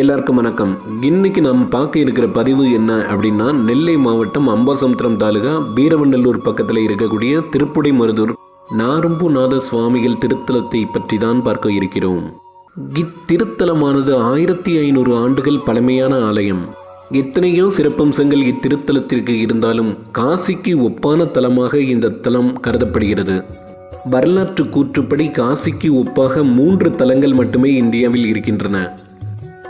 எல்லாருக்கும் வணக்கம். இன்னைக்கு நாம் பார்க்க இருக்கிற பதிவு என்ன அப்படின்னா நெல்லை மாவட்டம் அம்பாசமுத்திரம் தாலுகா பீரவநல்லூர் பக்கத்தில் இருக்கக்கூடிய திருப்புடை மருதூர் நாரும்புநாத சுவாமிகள் திருத்தலத்தை பற்றி தான் பார்க்க இருக்கிறோம். இத்திருத்தலமானது ஆயிரத்தி ஐநூறு ஆண்டுகள் பழமையான ஆலயம். எத்தனையோ சிறப்பம்சங்கள் இத்திருத்தலத்திற்கு இருந்தாலும் காசிக்கு ஒப்பான தலமாக இந்த தலம் கருதப்படுகிறது. வரலாற்று கூற்றுப்படி காசிக்கு ஒப்பாக மூன்று தலங்கள் மட்டுமே இந்தியாவில் இருக்கின்றன.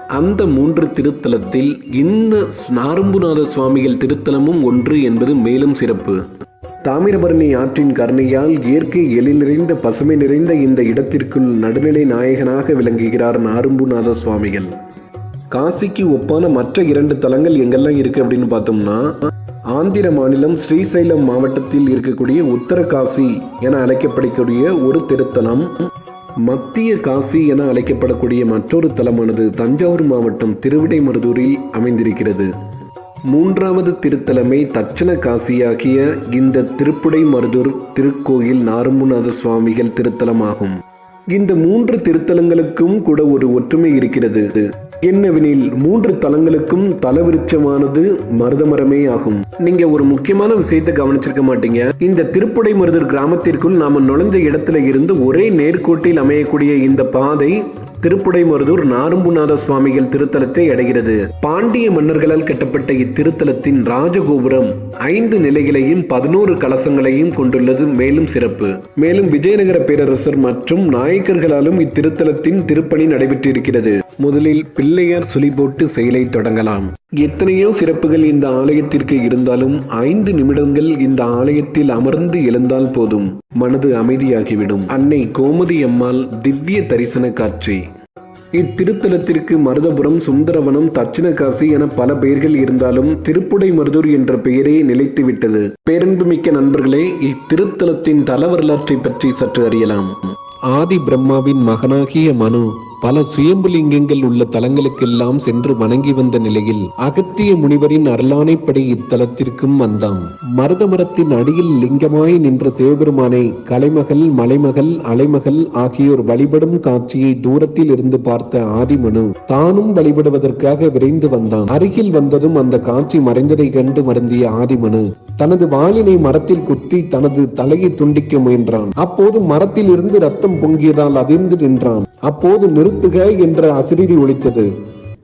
அந்த மூன்று திருத்தலத்தில் இந்த நாரும்புநாத சுவாமிகள் திருத்தலமும் ஒன்று என்பது மேலும் சிறப்பு. தாமிரபரணி ஆற்றின் கருணையால் இயற்கை எழில் நிறைந்த பசுமை நிறைந்த இந்த இடத்திற்குள் நடுநிலை நாயகனாக விளங்குகிறார் நாரும்புநாத சுவாமிகள். காசிக்கு ஒப்பான மற்ற இரண்டு தலங்கள் எங்கெல்லாம் இருக்கு அப்படின்னு பார்த்தோம்னா ஆந்திர மாநிலம் ஸ்ரீசைலம் மாவட்டத்தில் இருக்கக்கூடிய உத்தரகாசி என அழைக்கப்படக்கூடிய ஒரு திருத்தலம் மத்திய காசி என அழைக்கப்படக்கூடிய மற்றொரு தலமானது தஞ்சாவூர் மாவட்டம் திருவிடைமருதூரில் அமைந்திருக்கிறது. மூன்றாவது திருத்தலமே தட்சண காசியாகிய இந்த திருப்புடை மருதூர் திருக்கோயில் நாரும்புநாத சுவாமிகள் திருத்தலமாகும். இந்த மூன்று திருத்தலங்களுக்கும் கூட ஒரு ஒற்றுமை இருக்கிறது. என்னவெனில் மூன்று தலங்களுக்கும் தலவிருட்சமானது மருதமரமே ஆகும். நீங்க ஒரு முக்கியமான விஷயத்தை கவனிச்சிருக்க மாட்டீங்க. இந்த திருப்படை மருதர் கிராமத்திற்குள் நாம நுழைஞ்ச இடத்துல இருந்து ஒரே நேர்கோட்டில் அமையக்கூடிய இந்த பாதை திருப்புடைமருதூர் நாரும்புநாத சுவாமிகள் திருத்தலத்தை அடைகிறது. பாண்டிய மன்னர்களால் கட்டப்பட்ட இத்திருத்தலத்தின் ராஜகோபுரம் ஐந்து நிலைகளையும் பதினோரு கலசங்களையும் கொண்டுள்ளது மேலும் சிறப்பு. மேலும் விஜயநகர பேரரசர் மற்றும் நாயக்கர்களாலும் இத்திருத்தலத்தின் திருப்பணி நடைபெற்றிருக்கிறது. முதலில் பிள்ளையார் சுழி போட்டு செயலை தொடங்கலாம். எத்தனையோ சிறப்புகள் இந்த ஆலயத்திற்கு இருந்தாலும் ஐந்து நிமிடங்கள் இந்த ஆலயத்தில் அமர்ந்து எழுந்தால் போதும். மனது அமைதியாகிவிடும். அன்னை கோமதி அம்மாள் திவ்ய தரிசன காட்சி. இத்திருத்தலத்திற்கு மருதபுரம் சுந்தரவனம் தட்சிணகாசி என பல பெயர்கள் இருந்தாலும் திருப்புடை மருதூர் என்ற பெயரே நிலைத்துவிட்டது. பேரன்புமிக்க நண்பர்களே இத்திருத்தலத்தின் தல வரலாற்றை பற்றி சற்று அறியலாம். ஆதி பிரம்மாவின் மகனாகிய மனு பல சுயம்புலிங்கங்கள் உள்ள தலங்களுக்கெல்லாம் சென்று வணங்கி வந்த நிலையில் அகத்திய முனிவரின் அருளானைப்படி இத்தலத்திற்கும் வந்தான். மருத மரத்தின் அடியில் லிங்கமாய் நின்ற சிவபெருமானை கலைமகள் மலைமகள் அலைமகள் ஆகியோர் வழிபடும் காட்சியை தூரத்தில் இருந்து பார்த்த ஆதிமனு தானும் வழிபடுவதற்காக விரைந்து வந்தான். அருகில் வந்ததும் அந்த காட்சி மறைந்ததை கண்டு மருந்திய ஆதிமனு தனது வாளினை மரத்தில் குத்தி தனது தலையை துண்டிக்க முயன்றான். அப்போது மரத்தில் இருந்து ரத்தம் பொங்கியதால் அதிர்ந்து நின்றான். அப்போது நிறுத்துக என்ற அசிரிடி ஒழித்தது.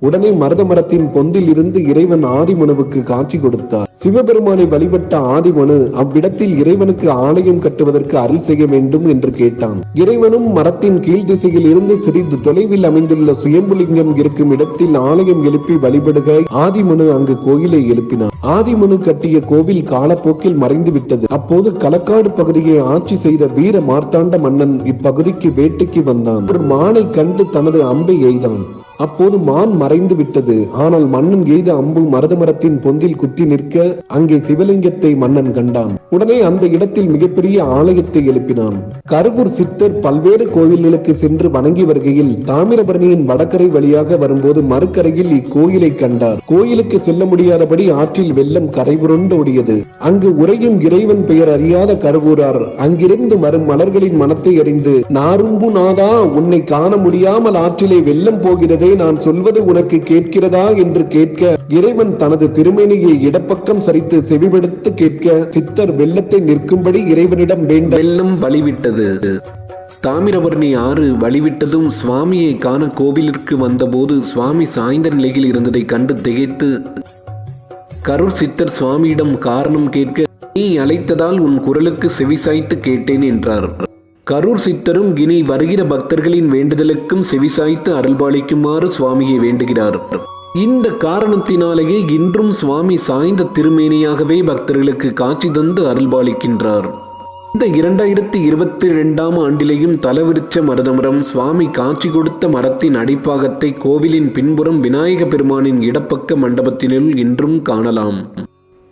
உடனே மருத மரத்தின் பொந்தில் இருந்து இறைவன் ஆதிமனுவுக்கு காட்சி கொடுத்தார். சிவபெருமானை வழிபட்ட ஆதிமனு அவ்விடத்தில் இறைவனுக்கு ஆலயம் கட்டுவதற்கு அருள் செய்ய வேண்டும் என்று கேட்டான். இறைவனும் மரத்தின் கீழ் திசையில் இருந்து சிறிது தொலைவில் அமைந்துள்ள சுயம்புலிங்கம் இருக்கும் இடத்தில் ஆலயம் எழுப்பி வழிபடுக. ஆதிமனு அங்கு கோயிலை எழுப்பினார். ஆதிமனு கட்டிய கோவில் காலப்போக்கில் மறைந்து விட்டது அப்போது களக்காடு பகுதியை ஆட்சி செய்த வீர மார்த்தாண்ட மன்னன் இப்பகுதிக்கு வேட்டைக்கு வந்தான். ஒரு மானை கண்டு தனது அம்பை எய்தான். அப்போது மான் மறைந்து விட்டது. ஆனால் மன்னன் எய்த அம்பு மருத மரத்தின் பொந்தில் குத்தி நிற்க அங்கே சிவலிங்கத்தை மன்னன் கண்டான். உடனே அந்த இடத்தில் மிகப்பெரிய ஆலயத்தை எழுப்பினான். கருவூர் சித்தர் பல்வேறு கோவில்களுக்கு சென்று வணங்கி வருகையில் தாமிரபரணியின் வடகரை வழியாக வரும்போது மறுக்கரையில் இக்கோயிலை கண்டார். கோயிலுக்கு செல்ல முடியாதபடி ஆற்றில் வெள்ளம் கரைபுரண்டு ஓடியது. அங்கு உறையும் இறைவன் பெயர் அறியாத கருவூரார் அங்கிருந்து வரும் மலர்களின் மனத்தை அறிந்து நாரும்பு நாதா உன்னை காண முடியாமல் ஆற்றிலே வெள்ளம் போகிறது. நான் சொல்வது உனக்கு கேட்கிறதா என்று கேட்க இறைவன் தனது திருமேனியை இடப்பக்கம் சரித்து செவிபடுத்து கேட்க சித்தர் வெள்ளத்தை நிற்கும்படி இறைவனிடம் வேண்ட வெள்ளம் வழிவிட்டது. தாமிரவர்ணி ஆறு வழிவிட்டதும் சுவாமியை காண கோவிலிற்கு வந்தபோது சுவாமி சாய்ந்த நிலையில் இருந்ததை கண்டு திகைத்து கரூர் சித்தர் சுவாமியிடம் காரணம் கேட்க நீ அழைத்ததால் உன் குரலுக்கு செவிசாய்த்து கேட்டேன் என்றார். கரூர் சித்தரும் இனி வருகிற பக்தர்களின் வேண்டுதலுக்கும் செவிசாய்த்து அருள்பாலிக்குமாறு சுவாமியை வேண்டுகிறார். இந்த காரணத்தினாலேயே இன்றும் சுவாமி சாய்ந்த திருமேனியாகவே பக்தர்களுக்கு காட்சி தந்து அருள்பாலிக்கின்றார் இந்த இரண்டாயிரத்தி இருபத்தி ரெண்டாம் ஆண்டிலேயும் தலவிருச்ச மருதமரம் சுவாமி காட்சி கொடுத்த மரத்தின் அடிப்பாகத்தை கோவிலின் பின்புறம் விநாயக பெருமானின் இடப்பக்க மண்டபத்தினுள் இன்றும் காணலாம்.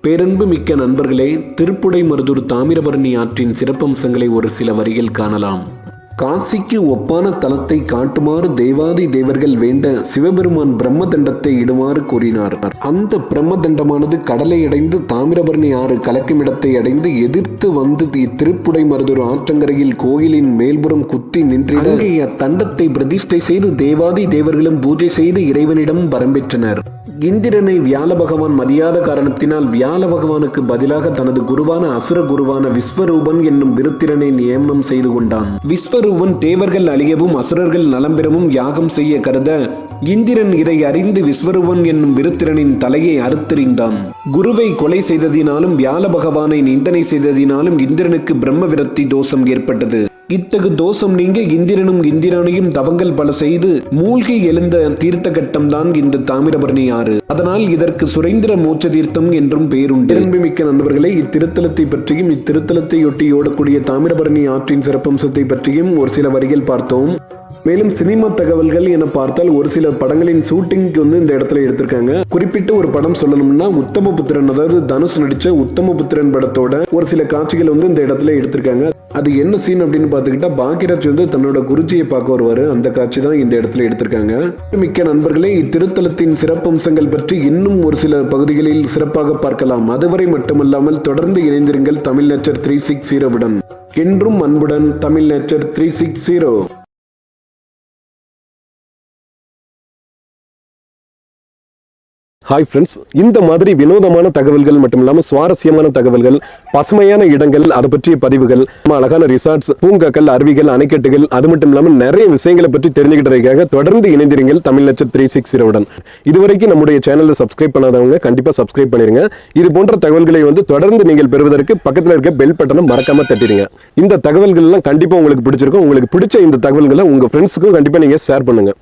பேரன்பு மிக்க நண்பர்களே திருப்புடை மருதூர் தாமிரபரணி ஆற்றின் சிறப்பம்சங்களை ஒரு சில வரியில் காணலாம். காசிக்கு ஒப்பான தலத்தை காட்டுமாறு தேவாதி தேவர்கள் வேண்ட சிவபெருமான் பிரம்மதண்டத்தை இடுமாறு கூறினார். அந்த பிரம்மதண்டமானது கடலை அடைந்து தாமிரபரணி ஆறு கலக்குமிடத்தை அடைந்து எதிர்த்து வந்து திருப்புடை மருதூர் ஆற்றங்கரையில் கோயிலின் மேல்புறம் குத்தி நின்று அத்தண்டத்தை பிரதிஷ்டை செய்து தேவாதி தேவர்களும் பூஜை செய்து இறைவனிடம் வரம்பெற்றனர் இந்திரனை வியாழ பகவான் மதியாத காரணத்தினால் வியாழ பகவானுக்கு பதிலாக தனது குருவான அசுர குருவான விஸ்வரூபன் என்னும் விருத்திரனை நியமனம் செய்து கொண்டான். விஸ்வரூபன் தேவர்கள் அழியவும் அசுரர்கள் நலம் பெறவும் யாகம் செய்ய கருத இந்திரன் இதை அறிந்து விஸ்வரூபன் என்னும் விருத்திரனின் தலையை அறுத்தெறிந்தான். குருவை கொலை செய்ததினாலும் வியாழ பகவானை நிந்தனை செய்ததினாலும் இந்திரனுக்கு பிரம்ம விரத்தி தோஷம் ஏற்பட்டது. இத்தகு தோஷம் நீங்க இந்திரனும் இந்திரனையும் தவங்கள் பல செய்து மூழ்கி எழுந்த தீர்த்த கட்டம்தான் இந்த தாமிரபரணி ஆறு. அதனால் இதற்கு சுரேந்திர மோட்ச தீர்த்தம் என்றும் பெயருண்டு. மிக்க நண்பர்களே இத்திருத்தலத்தை பற்றியும் இத்திருத்தலத்தையொட்டி ஓடக்கூடிய தாமிரபரணி ஆற்றின் சிறப்பம்சத்தை பற்றியும் ஒரு சில வரிகள் பார்த்தோம். மேலும் சினிமா தகவல்கள் என பார்த்தால் ஒரு சில படங்களின் ஷூட்டிங்க்கு வந்து இந்த இடத்துல எடுத்திருக்காங்க. குறிப்பிட்டு ஒரு படம் சொல்லணும்னா உத்தம புத்திரன் அதாவது தனுஷ் நடிச்ச உத்தம புத்திரன் படத்தோட ஒரு சில காட்சிகள் வந்து இந்த இடத்துல எடுத்திருக்காங்க. அது என்ன சீன் அப்படின்னு பார்த்துக்கிட்டா பாக்கியராஜ் வந்து தன்னோட குருஜியை பார்க்க வருவாரு. அந்த காட்சி தான் இந்த இடத்துல எடுத்திருக்காங்க. மிக்க நண்பர்களே இத்திருத்தலத்தின் சிறப்பம்சங்கள் பற்றி இன்னும் ஒரு சில பகுதிகளில் சிறப்பாக பார்க்கலாம். அதுவரை மட்டுமல்லாமல் தொடர்ந்து இணைந்திருங்கள் தமிழ் நேச்சர் த்ரீ சிக்ஸ் ஜீரோவுடன். என்றும் அன்புடன் Tamil nature three six zero. Hi friends இந்த மாதிரி வினோதமான தகவல்கள் மட்டும் இல்லாமல் சுவாரஸ்யமான தகவல்கள் பசுமையான இடங்கள் அதை பற்றிய பதிவுகள் நம்ம அழகான ரிசார்ட்ஸ் பூங்காக்கள் அருவிகள் அணைக்கட்டுகள் அது மட்டும் இல்லாமல் நிறைய விஷயங்களை பற்றி தெரிஞ்சுக்கிட்டதுக்காக தொடர்ந்து இணைந்திருங்கள் தமிழ் லட்சம் த்ரீ சிக்ஸ் உடன். இதுவரைக்கும் நம்முடைய சேனலை சப்ஸ்கிரைப் பண்ணாதவங்க கண்டிப்பாக சப்ஸ்கிரைப் பண்ணிருங்க. இது போன்ற தகவல்களை வந்து தொடர்ந்து நீங்கள் பெறுவதற்கு பக்கத்தில் இருக்க பெல் பட்டனை மறக்காம தட்டிடுங்க. இந்த தகவல்கள்லாம் கண்டிப்பாக உங்களுக்கு பிடிச்சிருக்கும். உங்களுக்கு பிடிச்ச இந்த தகவல்களை உங்க ஃப்ரெண்ட்ஸுக்கும் கண்டிப்பாக நீங்கள் ஷேர் பண்ணுங்க.